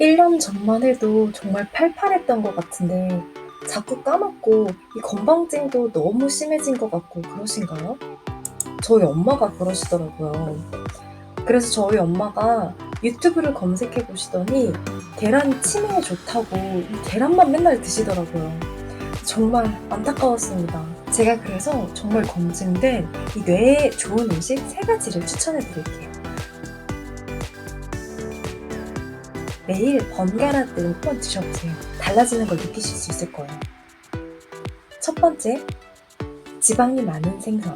1년 전만 해도 정말 팔팔했던 것 같은데 자꾸 까먹고 이 건방증도 너무 심해진 것 같고 그러신가요? 저희 엄마가 그러시더라고요. 그래서 저희 엄마가 유튜브를 검색해 보시더니 계란이 치매에 좋다고 이 계란만 맨날 드시더라고요. 정말 안타까웠습니다. 제가 그래서 정말 검증된 이 뇌에 좋은 음식 세 가지를 추천해 드릴게요. 매일 번갈아 뜨 한번 드셔보세요. 달라지는 걸 느끼실 수 있을 거예요. 첫 번째, 지방이 많은 생선.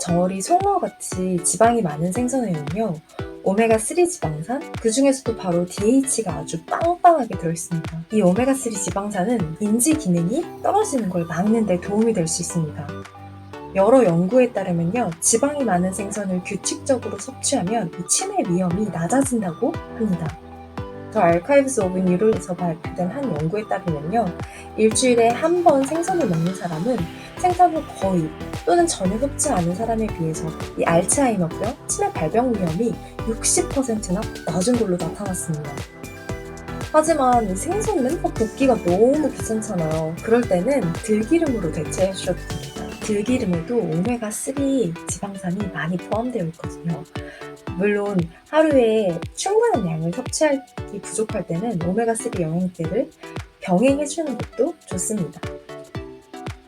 정어리, 송어 같이 지방이 많은 생선에는요, 오메가3 지방산, 그 중에서도 바로 DH가 아주 빵빵하게 들어있습니다. 이 오메가3 지방산은 인지 기능이 떨어지는 걸 막는 데 도움이 될 수 있습니다. 여러 연구에 따르면요, 지방이 많은 생선을 규칙적으로 섭취하면 이 치매 위험이 낮아진다고 합니다. 더 알카이브스 오브 뉴럴에서 발표된 한 연구에 따르면요, 일주일에 한 번 생선을 먹는 사람은 생선을 거의 또는 전혀 섭취 않은 사람에 비해서 이 알츠하이머병, 치매 발병 위험이 60%나 낮은 걸로 나타났습니다. 하지만 이 생선 맨날 볶기가 너무 귀찮잖아요. 그럴 때는 들기름으로 대체해 주셔도 됩니다. 들기름에도 오메가3 지방산이 많이 포함되어 있거든요. 물론 하루에 충분한 양을 섭취하기 부족할 때는 오메가3 영양제를 병행해주는 것도 좋습니다.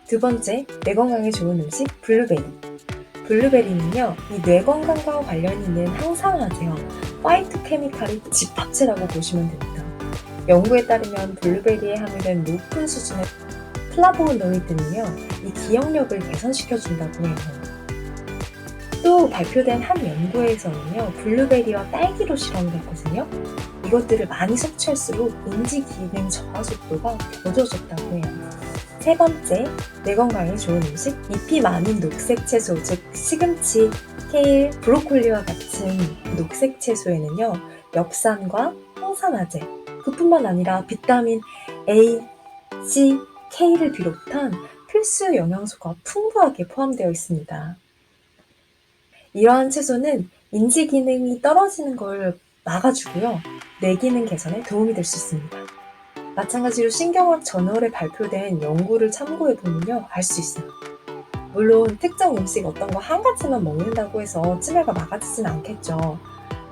두 번째, 뇌 건강에 좋은 음식 블루베리. 블루베리는요, 이 뇌 건강과 관련 있는 항산화제와 파이토 케미칼의 집합체라고 보시면 됩니다. 연구에 따르면 블루베리에 함유된 높은 수준의 플라보노이드는요, 이 기억력을 개선시켜준다고 해요. 또 발표된 한 연구에서는요, 블루베리와 딸기로 실험을 했거든요. 이것들을 많이 섭취할수록 인지 기능 저하 속도가 늦어졌다고 해요. 세 번째, 뇌 건강에 좋은 음식, 잎이 많은 녹색 채소, 즉 시금치, 케일, 브로콜리와 같은 녹색 채소에는요, 엽산과 항산화제, 그뿐만 아니라 비타민 A, C, K를 비롯한 필수 영양소가 풍부하게 포함되어 있습니다. 이러한 채소는 인지 기능이 떨어지는 걸 막아주고요. 뇌 기능 개선에 도움이 될 수 있습니다. 마찬가지로 신경학 저널에 발표된 연구를 참고해 보면요, 알 수 있어요. 물론 특정 음식 어떤 거 한 가지만 먹는다고 해서 치매가 막아지진 않겠죠.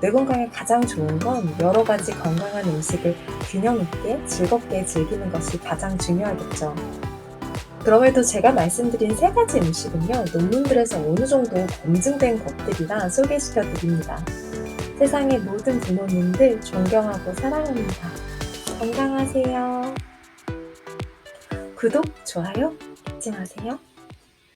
뇌 건강에 가장 좋은 건 여러 가지 건강한 음식을 균형 있게 즐겁게 즐기는 것이 가장 중요하겠죠. 그럼에도 제가 말씀드린 세 가지 음식은요, 논문들에서 어느 정도 검증된 것들이라 소개시켜 드립니다. 세상의 모든 부모님들 존경하고 사랑합니다. 건강하세요. 구독, 좋아요 잊지 마세요.